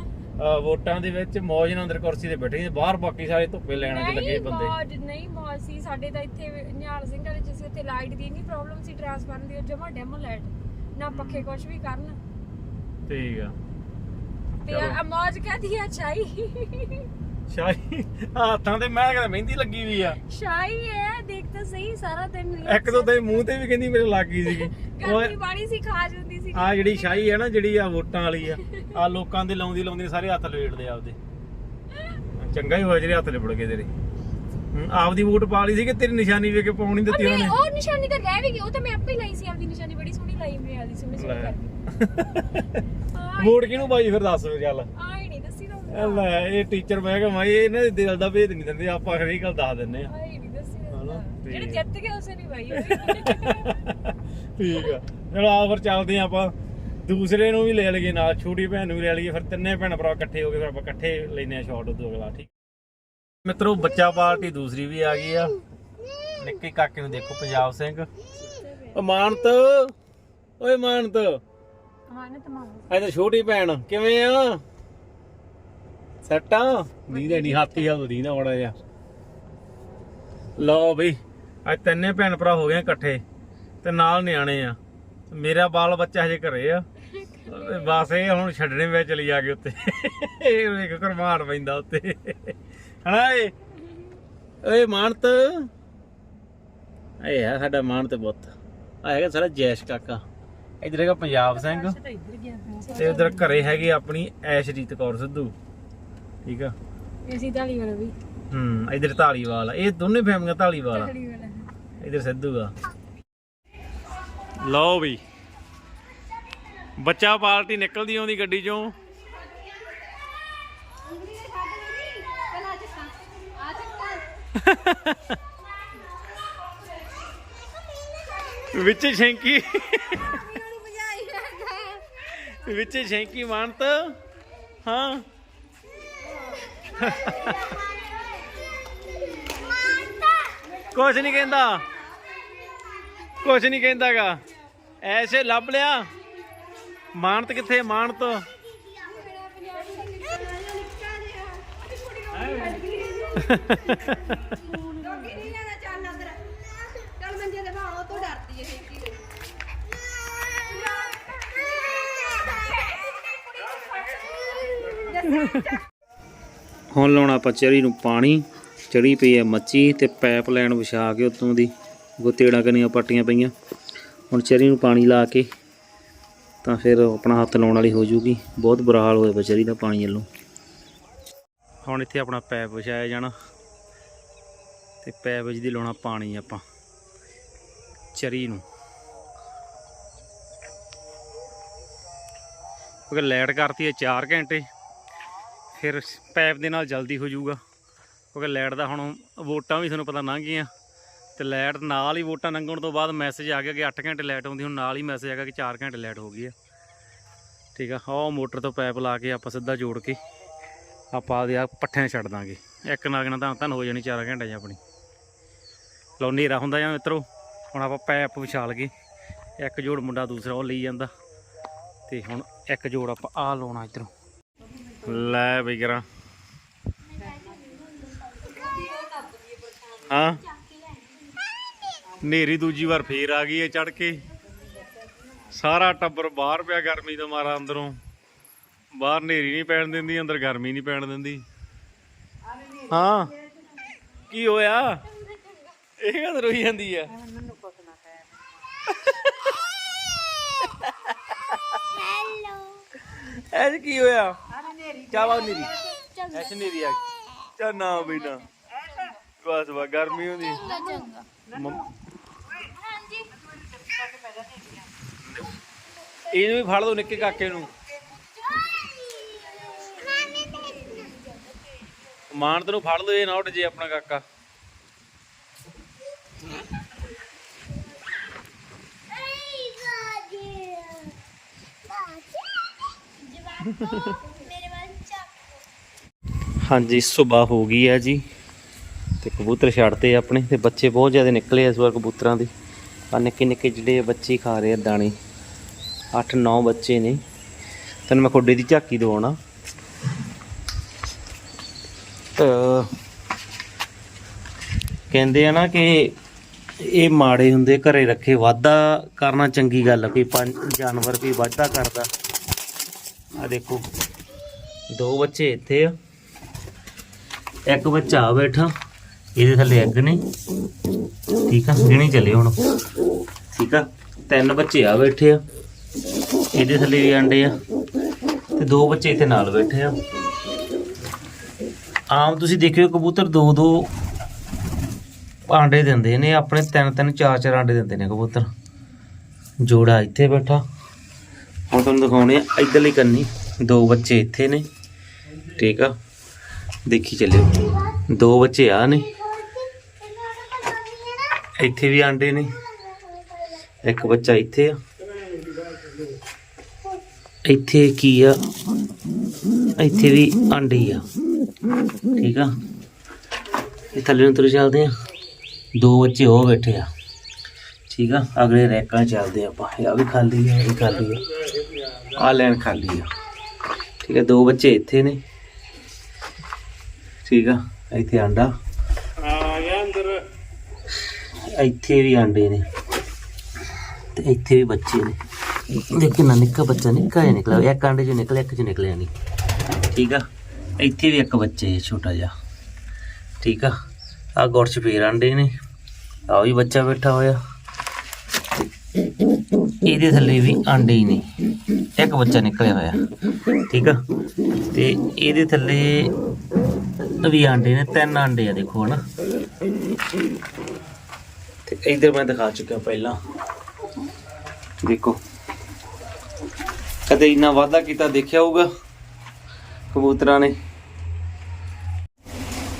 ਵੋਟਾਂ ਦੇ ਵਿੱਚ ਮੌਜ ਨਾਲ ਅੰਦਰ ਕੁਰਸੀ ਤੇ ਬੈਠੇ ਬਾਹਰ ਬਾਕੀ ਸਾਰੇ ਧੁੱਪੇ ਲੈਣ ਚ ਲੱਗੇ ਬੰਦੇ। ਮੌਜ ਨਹੀਂ ਮੌਜ ਸੀ। ਸਾਡੇ ਤਾਂ ਇੱਥੇ ਨਿਹਾਲ ਸਿੰਘ ਵਾਲੇ ਉੱਥੇ ਲਾਈਟ ਦੀ ਨਹੀਂ ਪ੍ਰੋਬਲਮ ਸੀ ਟ੍ਰਾਂਸਫਾਰਮਰ ਦੀ ਜਮਾ ਡੈਮੋ ਲਾਈਟ। ਨਾ ਪੱਖੇ ਕੁਝ ਵੀ ਕਰਨ। ਠੀਕ ਆ। ਤੇ ਚਲੋ। ਆ ਮੌਜ ਕਹਦੀ ਆ ਚਾਈ ਸ਼ਾਹੀ? ਹੱਥਾਂ ਤੇ ਮੈਂ ਕਹਿੰਦਾ ਮਹਿੰਦੀ ਲੱਗੀ ਵੀ ਆ। ਸ਼ਾਈ ਹੈ ਦੇਖ ਤਾਂ ਸਹੀ ਸਾਰਾ ਦਿਨ ਇੱਕ ਦੋ ਤੇ ਮੂੰਹ ਤੇ ਵੀ ਕਹਿੰਦੀ ਮੇਰੇ ਲੱਗ ਗਈ ਸੀਗੀ। ਗਰਮੀ ਬਾੜੀ ਸੀ ਖਾ ਜਾਂਦੀ ਸੀ ਆ ਜਿਹੜੀ ਸ਼ਾਹੀ ਹੈ ਨਾ ਜਿਹੜੀ ਆ ਵੋਟਾਂ ਵਾਲੀ ਆ ਆ ਲੋਕਾਂ ਦੇ ਲਾਉਂਦੀ ਲਾਉਂਦੀ ਸਾਰੇ ਹੱਥ ਲਵੇੜਦੇ ਆਪਦੇ। ਚੰਗਾ ਹੀ ਹੋਇਆ ਜਿਹੜੇ ਹੱਥ ਲਿਬੜ ਗਏ ਤੇਰੇ। ਆਪਦੀ ਵੋਟ ਪਾ ਲਈ ਸੀ ਕਿ ਤੇਰੀ ਨਿਸ਼ਾਨੀ ਵੇਖ ਕੇ ਪਾਉਣੀ ਦਿੱਤੀ ਉਹ ਉਹਨਾਂ ਨਹੀਂ ਨੇ? ਉਹ ਨਿਸ਼ਾਨੀ ਤਾਂ ਰਹਿ ਵੀ ਗਈ ਉਹ ਤਾਂ ਮੈਂ ਆਪੇ ਹੀ ਲਾਈ ਸੀ ਆਪਦੀ ਨਿਸ਼ਾਨੀ ਬੜੀ ਸੋਹਣੀ ਲਾਈ ਮੈਂ ਆਦੀ ਸੋਹਣੀ ਸੋਹਣੀ। ਕਰਕੇ ਵੋਟ ਕਿਹਨੂੰ ਪਾਈ ਫਿਰ ਦੱਸ ਫਿਰ ਚੱਲ। ਆਈ ਨਹੀਂ ਦੱਸੀ ਤਾਂ ਲੈ ਇਹ ਟੀਚਰ ਮੈਂ ਕਿਹਾ ਮੈਂ ਇਹਨਾਂ ਦੇ ਦਿਲ ਦਾ ਭੇਦ ਨਹੀਂ ਦਿੰਦੇ ਆਪਾਂ ਇੱਕ ਗੱਲ ਦੱਸ ਦਿੰਨੇ ਆ। ਆਈ ਨਹੀਂ ਦੱਸੀ ਜਿਹੜੇ ਜਿੱਤ ਗਏ ਉਸੇ ਨਹੀਂ ਬਾਈ ਠੀਕ ਆ। ਚਲੋ ਆ ਫਿਰ ਚੱਲਦੇ ਆ ਆਪਾਂ। ਦੂਸਰੇ ਨੂੰ ਵੀ ਲੈ ਲਈਏ ਨਾਲ ਛੋਟੀ ਭੈਣ ਨੂੰ ਵੀ ਲੈ ਲਈਏ ਫਿਰ ਤਿੰਨੇ ਭੈਣ ਭਰਾ ਇਕੱਠੇ ਹੋ ਕੇ ਫਿਰ ਆਪਾਂ ਇਕੱਠੇ ਲੈਨੇ ਆ ਸ਼ਾਟ ਉਦੋਂ ਅਗਲਾ ਠੀਕ ਮਿੱਤਰੋ ਬੱਚਾ ਪਾਰਟੀ ਦੂਸਰੀ ਵੀ ਆ ਗਈ ਆ। ਨਿੱਕੇ ਕਾਕੇ ਨੂੰ ਦੇਖੋ ਪੰਜਾਬ ਸਿੰਘ। ਓ ਮਾਨਤ ਓਏ ਮਾਨਤ ਹਾਂ ਨਾ ਤਮਾਮ ਇਹ ਤਾਂ ਛੋਟੀ ਭੈਣ। ਕਿਵੇਂ ਆ? ਸੱਟਾਂ ਨਹੀਂ ਹਾਥੀ ਆ ਉਹਦੀ ਨਾ ਬੜਾ ਜਿਹਾ। ਲਓ ਬਈ। ਅੱਜ ਤਿੰਨੇ ਭੈਣ ਭਰਾ ਹੋ ਗਏ ਇਕੱਠੇ ਤੇ ਨਾਲ ਨਿਆਣੇ ਆ। ਮੇਰਾ ਬਾਲ ਬੱਚਾ ਹਜੇ ਘਰੇ ਆ। ਬਸ ਇਹ ਹੁਣ ਛੱਡਣੇ ਵੇ ਚਲੀ ਜਾ ਕੇ ਉੱਤੇ। ਇਹ ਵੇਖ ਕਰਮਾਨ ਪੈਂਦਾ ਉੱਤੇ। ਹਣਾ ਏ ਓਏ ਮਾਨਤ। ਇਹ ਆ ਸਾਡਾ ਮਾਨਤ ਪੁੱਤ। ਆ ਹੈਗਾ ਸਾਡਾ ਜੈਸ਼ ਕਾਕਾ। ਇਧਰ ਹੈਗਾ ਪੰਜਾਬ ਸਿੰਘ। ਤਾਂ ਉਧਰ ਘਰੇ ਹੈਗੀ ਆਪਣੀ ਐਸ਼ਰੀਤ ਕੌਰ ਸਿੱਧੂ। ਠੀਕ ਆ? ਅਸੀਂ ਢਾਲੀ ਵਾਲਾ ਵੀ। ਹੂੰ ਇਧਰ ਢਾਲੀਵਾਲ ਆ। ਇਹ ਦੋਨੇ ਫੈਮਲੀਆਂ ਢਾਲੀਵਾਲ ਆ। ਇਧਰ ਸਿੱਧੂ ਆ। ਲਓ ਵੀ। ਬੱਚਾ ਪਾਰਟੀ ਨਿਕਲਦੀ ਆਉਂਦੀ ਗੱਡੀ ਚੋਂ। ਵਿੱਚ ਸ਼ੈਂਕੀ। ਵਿੱਚ ਸ਼ੈਂਕੀ ਮਾਨਤ। ਹਾਂ। ਕੁਛ ਨਹੀਂ ਕਹਿੰਦਾ। ਕੁਛ ਨਹੀਂ ਕਹਿੰਦਾਗਾ। ਐਸੇ ਲੱਭ ਲਿਆ। ਮਾਨਤ ਕਿੱਥੇ ਮਾਨਤ। ਡੋਗੀ ਹੁਣ ਲਾਉਣਾ ਆਪਾਂ ਚਰੀ ਨੂੰ ਪਾਣੀ। ਚੜੀ ਪਈ ਹੈ ਮੱਚੀ ਤੇ ਪਾਈਪ ਲਾਈਨ ਵਿਛਾ ਕੇ ਉਤੋਂ ਦੀ। ਗੁੱਤੇੜਾ ਕਨੀਆਂ ਪੱਟੀਆਂ ਪਈਆਂ। ਹੁਣ ਚਰੀ ਨੂੰ ਪਾਣੀ ਲਾ ਕੇ ਤਾਂ ਫਿਰ ਆਪਣਾ ਹੱਥ ਲਾਉਣ ਵਾਲੀ ਹੋ ਜੂਗੀ। ਬਹੁਤ ਬੁਰਾ ਹਾਲ ਹੋਇਆ ਬਚਰੀ ਦਾ ਪਾਣੀ ਵੱਲੋਂ। ਹੁਣ ਇੱਥੇ ਆਪਣਾ ਪੈਪ ਵਿਛਾਇਆ ਜਾਣਾ। ਤੇ ਪੈਪ ਵਿੱਚ ਦੀ ਲਾਉਣਾ ਪਾਣੀ ਆਪਾਂ। ਚਰੀ ਨੂੰ। ਕਿਉਂਕਿ ਲਾਈਟ ਕਰਤੀ ਹੈ 4 ਘੰਟੇ। ਫਿਰ ਪੈਪ ਦੇ ਨਾਲ ਜਲਦੀ ਹੋ ਜਾਊਗਾ ਕਿਉਂਕਿ ਲਾਈਟ ਦਾ ਹੁਣ ਵੋਟਾਂ ਵੀ ਤੁਹਾਨੂੰ ਪਤਾ ਲੰਘ ਗਈਆਂ। ਤੇ ਲਾਈਟ ਨਾਲ ਹੀ ਵੋਟਾਂ ਲੰਘਣ ਤੋਂ ਬਾਅਦ ਮੈਸੇਜ ਆ ਗਿਆ ਕਿ 8 ਘੰਟੇ ਲਾਈਟ ਆਉਂਦੀ, ਹੁਣ ਨਾਲ ਹੀ ਮੈਸੇਜ ਆ ਗਿਆ ਕਿ 4 ਘੰਟੇ ਲਾਈਟ ਹੋ ਗਈ ਆ। ਠੀਕ ਆ ਉਹ ਮੋਟਰ ਤੋਂ ਪਾਈਪ ਲਾ ਕੇ ਆਪਾਂ ਸਿੱਧਾ ਜੋੜ ਕੇ ਆਪਾਂ ਆਦੇ ਆ ਪੱਠਿਆਂ ਛੱਡ ਦਾਂਗੇ। ਇੱਕ ਨਾਗਣਾ ਤਾਂ ਤਾਂ ਹੋ ਜਾਣੀ 4 ਘੰਟੇ ਜਾਂ ਆਪਣੀ। ਲਓ, ਹਨੇਰਾ ਹੁੰਦਾ ਜਾਂ ਮਿੱਤਰੋ, ਹੁਣ ਆਪਾਂ ਪਾਈਪ ਵਿਛਾਲ ਕੇ ਇੱਕ ਜੋੜ ਮੁੰਡਾ ਦੂਸਰਾ ਉਹ ਲਈ ਜਾਂਦਾ ਤੇ ਹੁਣ ਇੱਕ ਜੋੜ ਆਪਾਂ ਆ ਲਾਉਣਾ ਇਧਰੋਂ। ਲੈ ਬਈ ਕਰਾਂ। ਹਾਂ? ਨੇਰੀ ਦੂਜੀ ਵਾਰ ਫੇਰ ਆ ਗਈ ਏ ਚੜ ਕੇ। ਸਾਰਾ ਟੱਬਰ ਬਾਹਰ ਪਿਆ ਗਰਮੀ ਦਾ ਮਾਰਾ ਅੰਦਰੋਂ। ਬਾਹਰ ਨੇਰੀ ਨਹੀਂ ਪੈਣ ਦਿੰਦੀ ਅੰਦਰ ਗਰਮੀ ਨਹੀਂ ਪੈਣ ਦਿੰਦੀ। ਹਾਂ ਕੀ ਹੋਇਆ? ਇਹ ਕਦ ਰੋਈ ਜਾਂਦੀ ਆ। ਐਜ ਕੀ ਹੋਇਆ? ਚਾਵਾ ਨੀਰੀ ਐਸ ਨੀਰੀ ਆ ਚਾ ਨਾ ਬੇਟਾ। ਬਸ ਵਾ ਗਰਮੀ ਹੁੰਦੀ। ਮੰਮ- ਇਹਨੂੰ ਵੀ ਫੜ ਦੋ ਨਿੱਕੇ ਕਾਕੇ ਨੂੰ। ਮਾਨਤ ਨੂੰ ਫੜ ਲਓ, ਇਹ ਨਾ ਉੱਡ ਜੇ ਆਪਣਾ ਕਾਕਾ। ਹਾਂਜੀ ਸਵੇਰ ਹੋ ਗਈ ਹੈ ਜੀ। ਤੇ ਕਬੂਤਰ ਛੱਡਤੇ ਆਪਣੇ, ਤੇ ਬੱਚੇ ਬਹੁਤ ਜ਼ਿਆਦਾ ਨਿਕਲੇ ਇਸ ਵਾਰ ਕਬੂਤਰਾਂ ਦੇ। ਆ ਨਿੱਕੇ ਨਿੱਕੇ ਜਿਹੜੇ ਬੱਚੇ ਖਾ ਰਹੇ ਆ ਦਾਣੇ। 8-9 ਬੱਚੇ ਨੇ। ਤੈਨੂੰ ਮੈਂ ਖੋਡੇ ਦੀ ਝਾਕੀ ਦਵਾਉਣਾ। ਕਹਿੰਦੇ ਆ ਨਾ ਕਿ ਇਹ ਮਾੜੇ ਹੁੰਦੇ ਘਰੇ ਰੱਖੇ। ਵਾਧਾ ਕਰਨਾ ਚੰਗੀ ਗੱਲ ਆ, ਕੋਈ ਪੰਜ ਜਾਨਵਰ ਵੀ ਵਾਧਾ ਕਰਦਾ। ਆ ਦੇਖੋ ਦੋ ਬੱਚੇ ਇੱਥੇ ਆ। ਇੱਕ ਬੱਚਾ ਆ ਬੈਠਾ ਇਹਦੇ ਥੱਲੇ ਐਗ ਨੇ। ਠੀਕ ਆ ਗਿਣੀ ਚੱਲੇ ਹੁਣ। ਠੀਕ ਆ ਤਿੰਨ ਬੱਚੇ ਆ ਬੈਠੇ ਆ। ਇਹਦੇ ਥੱਲੇ ਵੀ ਅੰਡੇ ਆ। ਤੇ ਦੋ ਬੱਚੇ ਇੱਥੇ ਨਾਲ ਬੈਠੇ ਆ। ਆਮ ਤੁਸੀਂ ਦੇਖਿਓ, ਕਬੂਤਰ ਦੋ ਦੋ ਆਂਡੇ ਦਿੰਦੇ ਨੇ, ਆਪਣੇ ਤਿੰਨ ਤਿੰਨ, ਚਾਰ ਚਾਰ ਆਂਡੇ ਦਿੰਦੇ ਨੇ ਕਬੂਤਰ। ਜੋੜਾ ਇੱਥੇ ਬੈਠਾ। ਹੁਣ ਤੁਹਾਨੂੰ ਦਿਖਾਉਣੇ ਆ, ਇਧਰਲੀ ਕੰਨੀ। ਦੋ ਬੱਚੇ ਇੱਥੇ ਨੇ। ਠੀਕ ਆ। ਦੇਖੀ ਚੱਲਿਓ। ਦੋ ਬੱਚੇ ਆ ਨੇ। ਇੱਥੇ ਵੀ ਆਂਡੇ ਨੇ। ਇੱਕ ਬੱਚਾ ਇੱਥੇ ਆ। ਇੱਥੇ ਕੀ ਆ? ਇੱਥੇ ਵੀ ਆਂਡੇ ਆ। ਠੀਕ ਆ? ਇਹ ਥੱਲੇ ਨੂੰ ਤੁਰ ਚੱਲਦੇ ਆ। ਦੋ ਬੱਚੇ ਹੋ ਬੈਠੇ ਆ। ਠੀਕ ਆ? ਅਗਲੇ ਰੈਕਾਂ 'ਚ ਚੱਲਦੇ ਆਪਾਂ। ਇਹ ਵੀ ਖਾਲੀ ਆ, ਇਹ ਵੀ ਖਾਲੀ ਆ। ਆ ਲੈਣ ਖਾਲੀ ਆ। ਠੀਕ ਆ? ਦੋ ਬੱਚੇ ਇੱਥੇ ਨੇ। ਠੀਕ ਆ? ਇੱਥੇ ਆਂਡਾ ਆ ਗਿਆ ਅੰਦਰ ਇੱਥੇ ਵੀ ਆਂਡੇ ਨੇ। ਤੇ ਇੱਥੇ ਵੀ ਬੱਚੇ ਨੇ। ਦੇਖ ਕਿੰਨਾ ਨਿੱਕਾ ਬੱਚਾ, ਨਿੱਕਾ ਜਿਹਾ ਨਿਕਲਿਆ। ਇੱਕ ਆਂਡੇ ਚੋਂ ਨਿਕਲਿਆ, ਇੱਕ ਚੋਂ ਨਿਕਲਿਆ ਨਹੀਂ। ਠੀਕ ਆ? ਇੱਥੇ ਵੀ ਇੱਕ ਬੱਚੇ ਹੈ ਛੋਟਾ ਜਿਹਾ। ਠੀਕ ਆ? ਆ ਗੁੜ ਚ ਫੇਰ ਆਂਡੇ ਨੇ। ਆ ਵੀ ਬੱਚਾ ਬੈਠਾ ਹੋਇਆ। ਇਹਦੇ ਥੱਲੇ ਵੀ ਆਂਡੇ ਹੀ ਨੇ। ਇੱਕ ਬੱਚਾ ਨਿਕਲਿਆ ਹੋਇਆ। ਠੀਕ ਆ? ਤੇ ਇਹਦੇ ਥੱਲੇ ਵੀ ਆਂਡੇ ਨੇ, ਤਿੰਨ ਆਂਡੇ ਆ ਦੇਖੋ ਹਨਾ। ਤੇ ਇਧਰ ਮੈਂ ਦਿਖਾ ਚੁੱਕਿਆ ਪਹਿਲਾਂ। ਦੇਖੋ। ਕਦੇ ਇੰਨਾ ਵਾਧਾ ਕੀਤਾ, ਦੇਖਿਆ ਹੋਊਗਾ ਕਬੂਤਰਾਂ ਨੇ।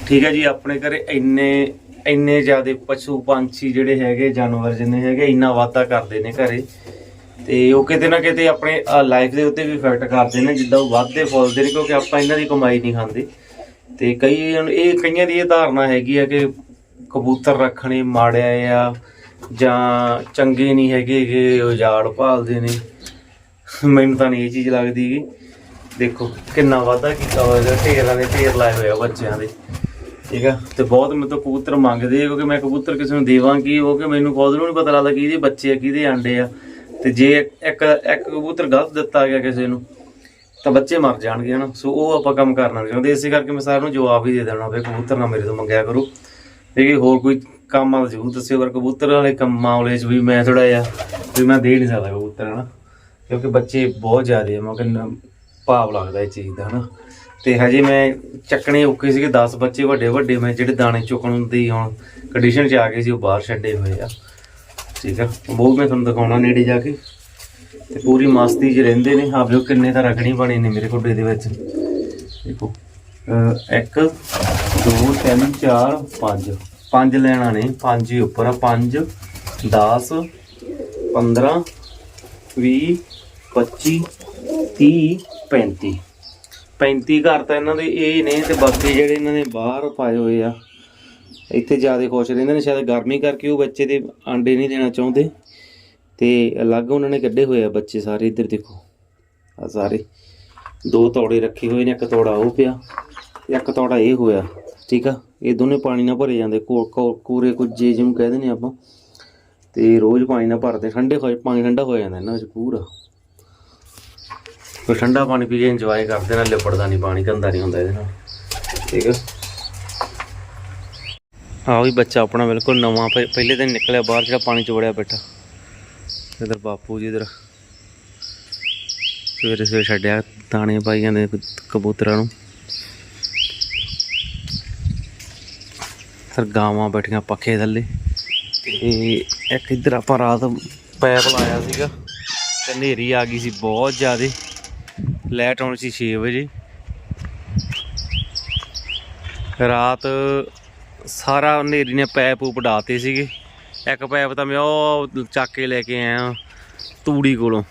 ਠੀਕ ਹੈ ਜੀ, ਆਪਣੇ ਘਰੇ ਇੰਨੇ ਇੰਨੇ ਜ਼ਿਆਦੇ ਪਸ਼ੂ ਪੰਛੀ ਜਿਹੜੇ ਹੈਗੇ, ਜਾਨਵਰ ਜਿੰਨੇ ਹੈਗੇ, ਇੰਨਾ ਵਾਧਾ ਕਰਦੇ ਨੇ ਘਰੇ। ਤੇ ਉਹ ਕਿਤੇ ਨਾ ਕਿਤੇ ਆਪਣੇ ਲਾਈਫ ਦੇ ਉੱਤੇ ਵੀ ਇਫੈਕਟ ਕਰਦੇ ਨੇ, ਜਿੱਦਾਂ ਉਹ ਵੱਧਦੇ ਫੁੱਲਦੇ ਨੇ, ਕਿਉਂਕਿ ਆਪਾਂ ਇਹਨਾਂ ਦੀ ਕਮਾਈ ਨਹੀਂ ਖਾਂਦੇ। ਤੇ ਕਈ, ਇਹ ਕਈਆਂ ਦੀ ਇਹ ਧਾਰਨਾ ਹੈਗੀ ਆ ਕਿ ਕਬੂਤਰ ਰੱਖਣੇ ਮਾੜਿਆ ਆ ਜਾਂ ਚੰਗੇ ਨਹੀਂ ਹੈਗੇ ਕਿ ਉਜਾੜ ਭਾਲਦੇ ਨੇ। ਮੈਨੂੰ ਤਾਂ ਨਹੀਂ ਇਹ ਚੀਜ਼ ਲੱਗਦੀ ਗੀ। ਦੇਖੋ, ਕਿੰਨਾ ਵਾਧਾ ਕੀਤਾ ਹੋਇਆ ਹੈ ਢੇਰਾਂ ਦੇ ਢੇਰ ਲਾਏ ਹੋਏ ਆ ਬੱਚਿਆਂ ਦੇ। ਠੀਕ ਆ? ਤੇ ਬਹੁਤ ਮੇਰੇ ਤੋਂ ਕਬੂਤਰ ਮੰਗਦੇ ਆ, ਕਿਉਂਕਿ ਮੈਂ ਕਬੂਤਰ ਕਿਸੇ ਨੂੰ ਦੇਵਾਂ ਕੀ, ਉਹ ਕਿ ਮੈਨੂੰ ਖੁਦ ਨੂੰ ਨਹੀਂ ਪਤਾ ਲੱਗਦਾ ਕਿ ਇਹਦੇ ਬੱਚੇ ਆ, ਕਿਹਦੇ ਆਂਡੇ ਆ। ਤੇ ਜੇ ਇੱਕ ਇੱਕ ਕਬੂਤਰ ਗਲਤ ਦਿੱਤਾ ਗਿਆ ਕਿਸੇ ਨੂੰ, ਤਾਂ ਬੱਚੇ ਮਰ ਜਾਣਗੇ, ਹਨਾ? ਸੋ ਉਹ ਆਪਾਂ ਕੰਮ ਕਰਨਾ ਨਹੀਂ ਚਾਹੁੰਦੇ। ਇਸੇ ਕਰਕੇ ਮੈਂ ਸਾਰਿਆਂ ਨੂੰ ਜਵਾਬ ਹੀ ਦੇ ਦੇਣਾ ਵੀ ਕਬੂਤਰ ਨਾ ਮੇਰੇ ਤੋਂ ਮੰਗਿਆ ਕਰੋ। ਇਹ ਹੋਰ ਕੋਈ ਕੰਮ ਆ ਜ਼ਰੂਰ ਦੱਸਿਓ, ਪਰ ਕਬੂਤਰ ਵਾਲੇ ਕੰਮ ਮਾਮਲੇ 'ਚ ਵੀ ਮੈਂ ਥੋੜਾ ਜਿਹਾ ਵੀ ਮੈਂ ਦੇ ਨਹੀਂ ਸਕਦਾ ਕਬੂਤਰ, ਹਨਾ? ਕਿਉਂਕਿ ਬੱਚੇ ਬਹੁਤ ਜ਼ਿਆਦੇ ਆ, ਮੈਂ ਕਹਿੰਦਾ ਭਾਵ ਲੱਗਦਾ ਇਹ ਚੀਜ਼ ਦਾ, ਹਨਾ। ਤੇ ਹਜੇ ਮੈਂ ਚੱਕਣੇ ਔਖੇ ਸੀਗੇ 10 ਬੱਚੇ ਵੱਡੇ ਵੱਡੇ, ਮੈਂ ਜਿਹੜੇ ਦਾਣੇ ਚੁੱਕਣ ਦੀ ਹੁਣ ਕੰਡੀਸ਼ਨ 'ਚ ਆ ਗਏ ਸੀ, ਉਹ ਬਾਹਰ ਛੱਡੇ ਹੋਏ ਆ। ਠੀਕ ਆ ਉਹ ਮੈਂ ਤੁਹਾਨੂੰ ਦਿਖਾਉਣਾ ਨੇੜੇ ਜਾ ਕੇ। ਤੇ ਪੂਰੀ ਮਸਤੀ 'ਚ ਰਹਿੰਦੇ ਨੇ ਆਪ ਜੋ ਕਿੰਨੇ ਤਾਂ ਰਖੜੀ ਬਣੇ ਨੇ ਮੇਰੇ ਕੋਡੇ ਦੇ ਵਿੱਚ। ਦੇਖੋ 1 2 3 4 5 ਪੰਜ। ਲੈਣਾ ਨੇ, ਪੰਜ ਹੀ ਉੱਪਰ ਆ 5 10 15 20 25 30 35 35 ਘਰ ਤਾਂ ਇਹਨਾਂ ਦੇ ਇਹ ਨੇ ਤੇ ਬਾਕੀ ਜਿਹੜੇ ਇਹਨਾਂ ਨੇ ਬਾਹਰ ਪਾਏ ਹੋਏ ਆ, ਇੱਥੇ ਜ਼ਿਆਦਾ ਖੁਸ਼ ਰਹਿੰਦੇ ਨੇ, ਸ਼ਾਇਦ ਗਰਮੀ ਕਰਕੇ ਉਹ ਬੱਚੇ ਦੇ ਆਂਡੇ ਨਹੀਂ ਦੇਣਾ ਚਾਹੁੰਦੇ। ਤੇ ਅਲੱਗ ਉਹਨਾਂ ਨੇ ਕੱਢੇ ਹੋਏ ਆ ਬੱਚੇ ਸਾਰੇ, ਇੱਧਰ ਦੇਖੋ। ਆ ਸਾਰੇ, ਦੋ ਤੋੜੇ ਰੱਖੇ ਹੋਏ ਨੇ, ਇੱਕ ਤੋੜਾ ਉਹ ਪਿਆ, ਇੱਕ ਤੋੜਾ ਇਹ ਹੋਇਆ, ਠੀਕ ਆ? ਇਹ ਦੋਨੇ ਪਾਣੀ ਨਾਲ ਭਰੇ ਜਾਂਦੇ ਕੋਰੇ ਕੋ- ਕੂਰੇ ਕੁਝੇ ਜਿਹਨੂੰ ਕਹਿੰਦੇ ਨੇ ਆਪਾਂ। ਤੇ ਰੋਜ਼ ਪਾਣੀ ਨਾਲ ਭਰਦੇ, ਠੰਡੇ ਹੋਏ ਪਾਣੀ ਠੰਡਾ ਹੋ ਜਾਂਦਾ ਇਹਨਾਂ ਵਿੱਚ ਪੂਰਾ। ਕੋਈ ਠੰਡਾ ਪਾਣੀ ਪੀ ਕੇ ਇੰਜੋਏ ਕਰਦੇ ਨਾਲ ਲਿਪੜਦਾ ਨਹੀਂ ਪਾਣੀ, ਗੰਦਾ ਨਹੀਂ ਹੁੰਦਾ ਇਹਦੇ ਨਾਲ। ਠੀਕ ਆ? ਵੀ ਬੱਚਾ ਆਪਣਾ ਬਿਲਕੁਲ ਨਵਾਂ ਪਹਿਲੇ ਦਿਨ ਨਿਕਲਿਆ ਬਾਹਰ, ਜਿਹੜਾ ਪਾਣੀ ਚੋੜਿਆ ਬੈਠਾ। ਇਧਰ ਬਾਪੂ ਜੀ, ਇਧਰ। ਸਵੇਰੇ ਸਵੇਰੇ ਛੱਡਿਆ ਦਾਣੇ ਪਾਈ ਜਾਂਦੇ ਕਬੂਤਰਾਂ ਨੂੰ। ਸਰ ਗਾਵਾਂ ਬੈਠੀਆਂ ਪੱਖੇ ਥੱਲੇ। ਤੇ ਇੱਕ ਇੱਧਰ ਆਪਾਂ ਰਾਤ ਪੈਪ ਲਾਇਆ ਸੀਗਾ। ਤੇ ਹਨੇਰੀ ਆ ਗਈ ਸੀ ਬਹੁਤ ਜ਼ਿਆਦੇ। ਲਾਈਟ ਆਉਣੀ ਸੀ 6 ਵਜੇ। ਰਾਤ ਸਾਰਾ ਹਨੇਰੀ ਨੇ ਪੈਪ ਉਪ ਡਾਤੇ ਸੀਗੇ। ਇੱਕ ਪੈਪ ਤਾਂ ਮੈਂ ਉਹ ਚੱਕ ਕੇ ਲੈ ਕੇ ਆਇਆ ਤੂੜੀ ਕੋਲੋਂ।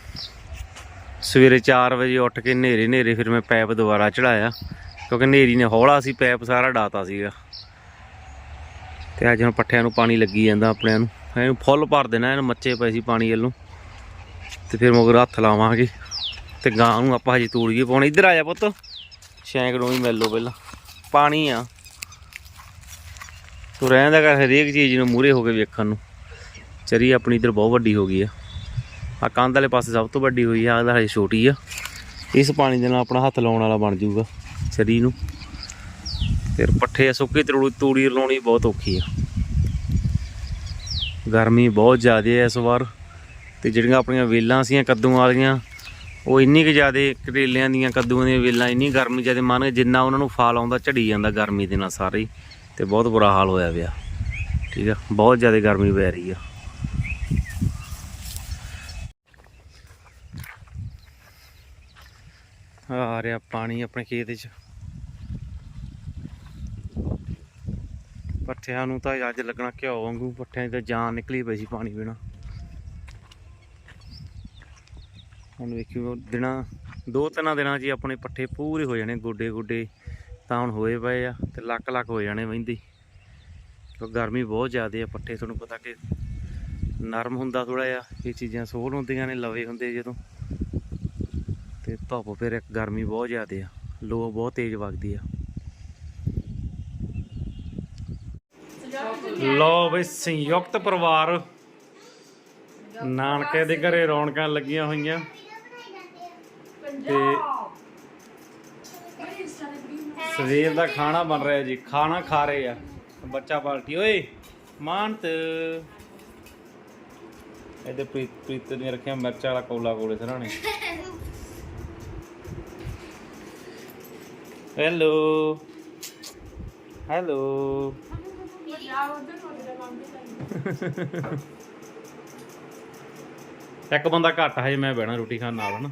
ਸਵੇਰੇ 4 ਵਜੇ ਉੱਠ ਕੇ ਹਨੇਰੇ ਹਨੇਰੇ ਫਿਰ ਮੈਂ ਪੈਪ ਦੁਬਾਰਾ ਚੜਾਇਆ, ਕਿਉਂਕਿ ਹਨੇਰੀ ਨੇ ਹੌਲਾ ਸੀ, ਪੈਪ ਸਾਰਾ ਡਾਤਾ ਸੀਗਾ। ਤੇ ਅੱਜ ਹੁਣ ਪੱਠਿਆਂ ਨੂੰ ਪਾਣੀ ਲੱਗੀ ਜਾਂਦਾ ਆਪਣਿਆਂ ਨੂੰ। ਇਹਨੂੰ ਫੁੱਲ ਭਰ ਦੇਣਾ ਇਹਨੂੰ ਮੱਚੇ ਪਏ ਸੀ ਪਾਣੀ ਵੱਲੋਂ। ਤੇ ਫਿਰ ਮਗਰ ਹੱਥ ਲਾਵਾਂਗੇ। ਤੇ ਗਾਂ ਨੂੰ ਆਪਾਂ ਹਜੇ ਤੂੜੀਏ ਪਾਉਣੀ ਇੱਧਰ ਆ ਜਾ ਪੁੱਤ। ਸ਼ੈਂਕ ਨੂੰ ਵੀ ਮਿਲ ਲਓ ਪਹਿਲਾਂ। ਪਾਣੀ ਆ। ਤੂੰ ਰਹਿੰਦਾ ਕਰ ਹਰੇਕ ਚੀਜ਼ ਨੂੰ ਮੂਰੇ ਹੋ ਕੇ ਵੇਖਣ ਨੂੰ। ਚਰੀ ਆਪਣੀ ਇੱਧਰ ਬਹੁਤ ਵੱਡੀ ਹੋ ਗਈ ਆ। ਆ ਕੰਧ ਵਾਲੇ ਪਾਸੇ ਸਭ ਤੋਂ ਵੱਡੀ ਹੋਈ ਆ, ਆਹ ਹਜੇ ਛੋਟੀ ਆ। ਇਸ ਪਾਣੀ ਦੇ ਨਾਲ ਆਪਣਾ ਹੱਥ ਲਾਉਣ ਵਾਲਾ ਬਣ ਜਾਊਗਾ ਚਰੀ ਨੂੰ। ਫਿਰ ਪੱਠੇ ਸੁੱਕੇ ਤਰੂੜੀ ਤੂੜੀ ਲਾਉਣੀ ਬਹੁਤ ਔਖੀ ਆ। ਗਰਮੀ ਬਹੁਤ ਜ਼ਿਆਦਾ ਹੈ ਇਸ ਵਾਰ। ਤੇ ਜਿਹੜੀਆਂ ਆਪਣੀਆਂ ਵੇਲਾਂ ਸੀਆਂ, ਕੱਦੂਆਂ ਵਾਲੀਆਂ ਉਹ ਇੰਨੀ ਕਿ ਜ਼ਿਆਦਾ ਕਰੇਲਿਆਂ ਦੀਆਂ ਕੱਦੂਆਂ ਦੀਆਂ ਵੇਲਾਂ, ਇੰਨੀ ਗਰਮੀ ਜਿਆਦੇ ਮੰਨ ਜਿੰਨਾ ਉਹਨਾਂ ਨੂੰ ਫਾਲ ਆਉਂਦਾ, ਝੜੀ ਜਾਂਦਾ ਗਰਮੀ ਦੇ ਨਾਲ ਸਾਰੇ ਤੇ ਬਹੁਤ ਬੁਰਾ ਹਾਲ ਹੋਇਆ ਪਿਆ। ਠੀਕ ਆ? ਬਹੁਤ ਜ਼ਿਆਦਾ ਗਰਮੀ ਪੈ ਰਹੀ ਆ। ਆ ਰਿਹਾ ਪਾਣੀ ਆਪਣੇ ਖੇਤ ਵਿੱਚ। ਪੱਠਿਆਂ ਨੂੰ ਤਾਂ ਅੱਜ ਲੱਗਣਾ ਘਿਓ ਵਾਂਗੂ, ਪੱਠਿਆਂ ਤੇ ਜਾਨ ਨਿਕਲੀ ਪਈ ਸੀ ਪਾਣੀ ਬਿਨਾ। ਹੁਣ ਵੇਖਿਓ ਦਿਨਾਂ, ਦੋ ਤਿੰਨਾਂ ਦਿਨਾਂ 'ਚ ਹੀ ਆਪਣੇ ਪੱਠੇ ਪੂਰੇ ਹੋ ਜਾਣੇ ਗੋਡੇ ਗੋਡੇ, ਤਾਂ ਹੁਣ ਹੋਏ ਪਏ ਆ ਤੇ ਲੱਕ ਲੱਕ ਹੋ ਜਾਣੇ ਵਹਿੰਦੇ ਕਿਉਂਕਿ ਗਰਮੀ ਬਹੁਤ ਜ਼ਿਆਦੇ ਆ, ਪੱਠੇ ਤੁਹਾਨੂੰ ਪਤਾ ਕਿ ਨਰਮ ਹੁੰਦਾ ਥੋੜਾ ਜਿਹਾ, ਇਹ ਚੀਜ਼ਾਂ ਸੋਹਲ ਹੁੰਦੀਆਂ ਨੇ, ਲਵੇ ਹੁੰਦੇ ਜਦੋਂ। ਤੇ ਧੁੱਪ ਫਿਰ ਗਰਮੀ ਬਹੁਤ ਜ਼ਿਆਦੇ ਆ, ਲੋ ਬਹੁਤ ਤੇਜ਼ ਵਗਦੀ ਆ। ਲੋ ਬਈ ਸੰਯੁਕਤ ਪਰਿਵਾਰ, ਨਾਨਕੇ ਦੇ ਘਰੇ ਰੌਣਕਾਂ ਲੱਗੀਆਂ ਹੋਈਆਂ। ਤੇ ਸਵੇਰ ਦਾ ਖਾਣਾ ਬਣ ਰਿਹਾ ਜੀ, ਖਾਣਾ ਖਾ ਰਹੇ ਆ। ਬੱਚਾ ਪਾਲਟੀ, ਓਏ, ਮਾਨਤ। ਇਹਦੇ ਪ੍ਰੀਤ ਪ੍ਰੀਤ ਨੇ ਰੱਖਿਆ ਮਿਰਚ ਵਾਲਾ ਕੋਲਾ ਕੋਲੇ ਸਰਾਣੇ। ਹੈਲੋ। ਹੈਲੋ। ਇੱਕ ਬੰਦਾ ਘੱਟ ਹੈ ਜੇ ਮੈਂ ਬਹਿਣਾ ਰੋਟੀ ਖਾਣ ਨਾਲ, ਹਨਾ।